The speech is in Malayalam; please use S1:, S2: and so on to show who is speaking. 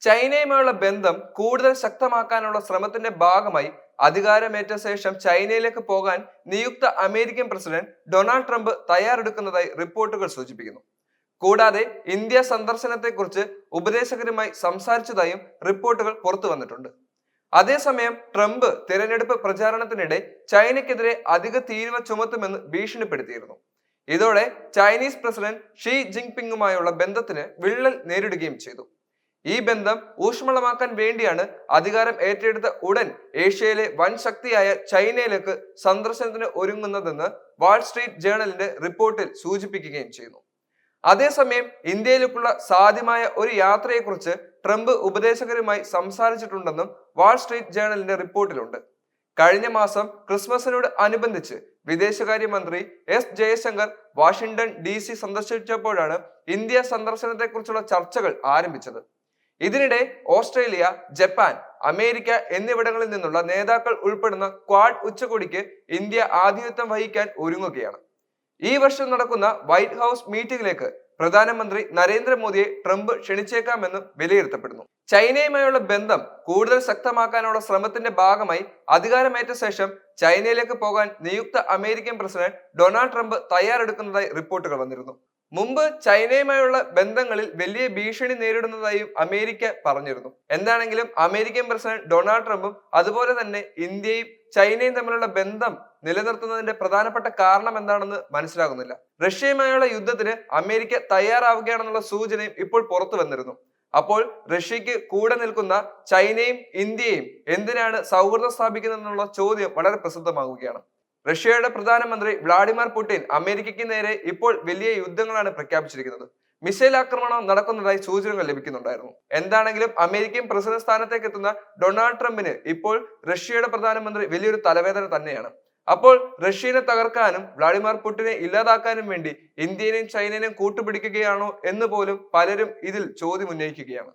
S1: ചൈനയുമായുള്ള ബന്ധം കൂടുതൽ ശക്തമാക്കാനുള്ള ശ്രമത്തിന്റെ ഭാഗമായി അധികാരമേറ്റ ശേഷം ചൈനയിലേക്ക് പോകാൻ നിയുക്ത അമേരിക്കൻ പ്രസിഡന്റ് ഡൊണാൾഡ് ട്രംപ് തയ്യാറെടുക്കുന്നതായി റിപ്പോർട്ടുകൾ സൂചിപ്പിക്കുന്നു. കൂടാതെ ഇന്ത്യ സന്ദർശനത്തെക്കുറിച്ച് ഉപദേശകരുമായി സംസാരിച്ചതായും റിപ്പോർട്ടുകൾ പുറത്തു വന്നിട്ടുണ്ട്. അതേസമയം ട്രംപ് തിരഞ്ഞെടുപ്പ് പ്രചാരണത്തിനിടെ ചൈനയ്ക്കെതിരെ അധിക തീരുവ ചുമത്തുമെന്ന് ഭീഷണിപ്പെടുത്തിയിരുന്നു. ഇതോടെ ചൈനീസ് പ്രസിഡന്റ് ഷീ ജിൻപിങ്ങുമായുള്ള ബന്ധത്തിന് വിള്ളൽ നേരിടുകയും ചെയ്തു. ഈ ബന്ധം ഊഷ്മളമാക്കാൻ വേണ്ടിയാണ് അധികാരം ഏറ്റെടുത്ത ഉടൻ ഏഷ്യയിലെ വൻ ശക്തിയായ ചൈനയിലേക്ക് സന്ദർശനത്തിന് ഒരുങ്ങുന്നതെന്ന് വാൾ സ്ട്രീറ്റ് ജേണലിന്റെ റിപ്പോർട്ടിൽ സൂചിപ്പിക്കുകയും ചെയ്യുന്നു. അതേസമയം ഇന്ത്യയിലേക്കുള്ള സാധ്യമായ ഒരു യാത്രയെക്കുറിച്ച് ട്രംപ് ഉപദേശകരുമായി സംസാരിച്ചിട്ടുണ്ടെന്നും വാൾ സ്ട്രീറ്റ് ജേണലിന്റെ റിപ്പോർട്ടിലുണ്ട്. കഴിഞ്ഞ മാസം ക്രിസ്മസിനോട് അനുബന്ധിച്ച് വിദേശകാര്യമന്ത്രി എസ് ജയശങ്കർ വാഷിംഗ്ടൺ ഡി സന്ദർശിച്ചപ്പോഴാണ് ഇന്ത്യ സന്ദർശനത്തെക്കുറിച്ചുള്ള ചർച്ചകൾ ആരംഭിച്ചത്. ഇതിനിടെ ഓസ്ട്രേലിയ ജപ്പാൻ അമേരിക്ക എന്നിവിടങ്ങളിൽ നിന്നുള്ള നേതാക്കൾ ഉൾപ്പെടുന്ന ക്വാഡ് ഉച്ചകോടിക്ക് ഇന്ത്യ ആധിപത്യം വഹിക്കാൻ ഒരുങ്ങുകയാണ്. ഈ വർഷം നടക്കുന്ന വൈറ്റ് ഹൗസ് മീറ്റിംഗിലേക്ക് പ്രധാനമന്ത്രി നരേന്ദ്രമോദിയെ ട്രംപ് ക്ഷണിച്ചേക്കാമെന്നും വിലയിരുത്തപ്പെടുന്നു. ചൈനയുമായുള്ള ബന്ധം കൂടുതൽ ശക്തമാക്കാനുള്ള ശ്രമത്തിന്റെ ഭാഗമായി അധികാരമേറ്റ ശേഷം ചൈനയിലേക്ക് പോകാൻ നിയുക്ത അമേരിക്കൻ പ്രസിഡന്റ് ഡൊണാൾഡ് ട്രംപ് തയ്യാറെടുക്കുന്നതായി റിപ്പോർട്ടുകൾ വന്നിരുന്നു. മുമ്പ് ചൈനയുമായുള്ള ബന്ധങ്ങളിൽ വലിയ ഭീഷണി നേരിടുന്നതായും അമേരിക്ക പറഞ്ഞിരുന്നു. എന്താണെങ്കിലും അമേരിക്കൻ പ്രസിഡന്റ് ഡൊണാൾഡ് ട്രംപും അതുപോലെ തന്നെ ഇന്ത്യയും ചൈനയും തമ്മിലുള്ള ബന്ധം നിലനിർത്തുന്നതിന്റെ പ്രധാനപ്പെട്ട കാരണം എന്താണെന്ന് മനസ്സിലാകുന്നില്ല. റഷ്യയുമായുള്ള യുദ്ധത്തിന് അമേരിക്ക തയ്യാറാവുകയാണെന്നുള്ള സൂചനയും ഇപ്പോൾ പുറത്തു വന്നിരുന്നു. അപ്പോൾ റഷ്യക്ക് കൂടെ നിൽക്കുന്ന ചൈനയും ഇന്ത്യയും എന്തിനാണ് സൗഹൃദം സ്ഥാപിക്കുന്നതെന്നുള്ള ചോദ്യം വളരെ പ്രസിദ്ധമാവുകയാണ് റഷ്യയുടെ പ്രധാനമന്ത്രി വ്ളാഡിമിർ പുടിൻ അമേരിക്കയ്ക്ക് നേരെ ഇപ്പോൾ വലിയ യുദ്ധങ്ങളാണ് പ്രഖ്യാപിച്ചിരിക്കുന്നത്. മിസൈൽ ആക്രമണം നടക്കുന്നതായി സൂചനകൾ ലഭിക്കുന്നുണ്ടായിരുന്നു. എന്താണെങ്കിലും അമേരിക്കൻ പ്രസിഡന്റ് സ്ഥാനത്തേക്ക് എത്തുന്ന ഡൊണാൾഡ് ട്രംപിന് ഇപ്പോൾ റഷ്യയുടെ പ്രധാനമന്ത്രി വലിയൊരു തലവേദന തന്നെയാണ്. അപ്പോൾ റഷ്യനെ തകർക്കാനും വ്ളാഡിമിർ പുടിനെ ഇല്ലാതാക്കാനും വേണ്ടി ഇന്ത്യനെയും ചൈനയെയും കൂട്ടുപിടിക്കുകയാണോ എന്ന് പോലും പലരും ഇതിൽ ചോദ്യം ഉന്നയിക്കുകയാണ്.